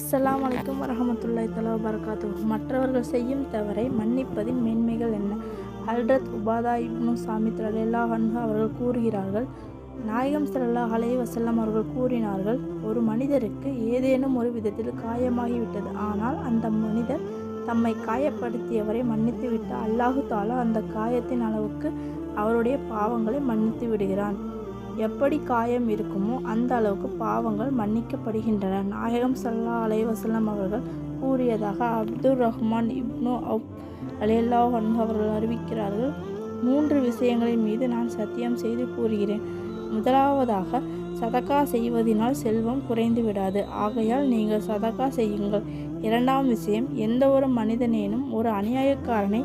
அஸ்லாம் அலைக்கும் வரஹமத்துல்லாஹி தலா வரகாத்து மற்றவர்கள் செய்யும் தவறை மன்னிப்பதின் மேன்மைகள் என்ன? ஹல்ரத் உபாதா இப்னு சாமித் ரலில்லா அன்ஹு அவர்கள் கூறுகிறார்கள் நாயகம் ஸல்லல்லாஹு அலைஹி வசல்லம் அவர்கள் கூறினார்கள் ஒரு மனிதருக்கு ஏதேனும் ஒரு விதத்தில் காயமாகிவிட்டது. ஆனால் அந்த மனிதர் தம்மை காயப்படுத்தியவரை மன்னித்து விட்டால் அல்லாஹு தாலா அந்த காயத்தின் அளவுக்கு அவருடைய பாவங்களை மன்னித்து விடுகிறான். எப்படி காயம் இருக்குமோ அந்த அளவுக்கு பாவங்கள் மன்னிக்கப்படுகின்றன. நாயகம் சல்லா அலைவசல்லம் அவர்கள் கூறியதாக அப்துல் ரஹ்மான் இப்னு அப் அலேல்லா அவர்கள் அறிவிக்கிறார்கள். மூன்று விஷயங்களின் மீது நான் சத்தியம் செய்து கூறுகிறேன். முதலாவதாக சதக்கா செய்வதினால் செல்வம் குறைந்து விடாது. ஆகையால் நீங்கள் சதக்கா செய்யுங்கள். இரண்டாம் விஷயம் எந்த ஒரு மனிதனேனும் ஒரு அநியாயக்காரனை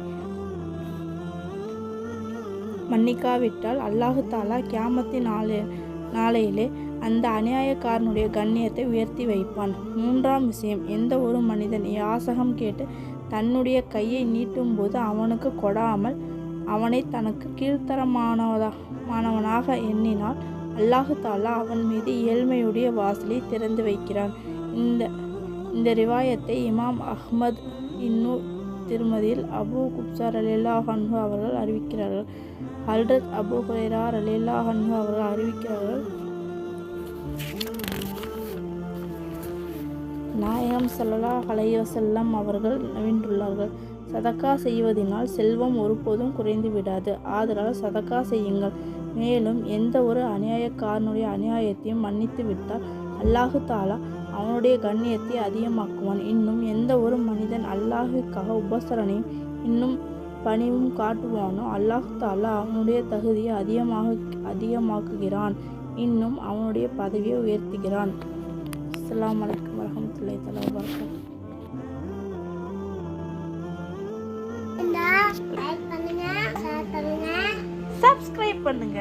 மன்னிக்காவிட்டால் அல்லாஹு தாலா கியாமத்தின் நாளே நாளையிலே அந்த அநியாயக்காரனுடைய கண்ணியத்தை உயர்த்தி வைப்பான். மூன்றாம் விஷயம் எந்த ஒரு மனிதன் யாசகம் கேட்டு தன்னுடைய கையை நீட்டும்போது அவனுக்கு கொடாமல் அவனை தனக்கு கீழ்த்தரமானவதா மாணவனாக எண்ணினால் அல்லாஹு தாலா அவன் மீது ஏழ்மையுடைய வாசலை திறந்து வைக்கிறான். இந்த இந்த ரிவாயத்தை இமாம் அஹ்மத் இன்னு திருமதியில் அபு குப்சா ரலில்லா ஹன்ஹு அவர்கள் அறிவிக்கிறார்கள். ஹல்ரத் அபு ஹுரேரா ரலில்லா ஹன்ஹு அவர்கள் அறிவிக்கிறார்கள். நாயகம் சல்லா அலைஹி அவர்கள் வென்றுள்ளார்கள் சதக்கா செய்வதனால் செல்வம் ஒருபோதும் குறைந்து விடாது. ஆதலால் சதக்கா செய்யுங்கள். மேலும் எந்த ஒரு அநியாயக்காரனுடைய அநியாயத்தையும் மன்னித்து விட்டால் அல்லாஹு தாலா அவனுடைய கண்ணியத்தை அதிகமாக்குவான். இன்னும் எந்த ஒரு மனிதன் அல்லாஹுக்காக உபசரணையும் இன்னும் பணிவும் காட்டுவானோ அல்லாஹ் தாலா அவனுடைய தகுதியை அதிகமாக அதிகமாக்குகிறான். இன்னும் அவனுடைய பதவியை உயர்த்துகிறான். அஸ்ஸலாமு அலைக்கும் வரஹமத்துல்லாஹி தஆலா வபரகாத்துஹு. சப்ஸ்கிரைப் பண்ணுங்க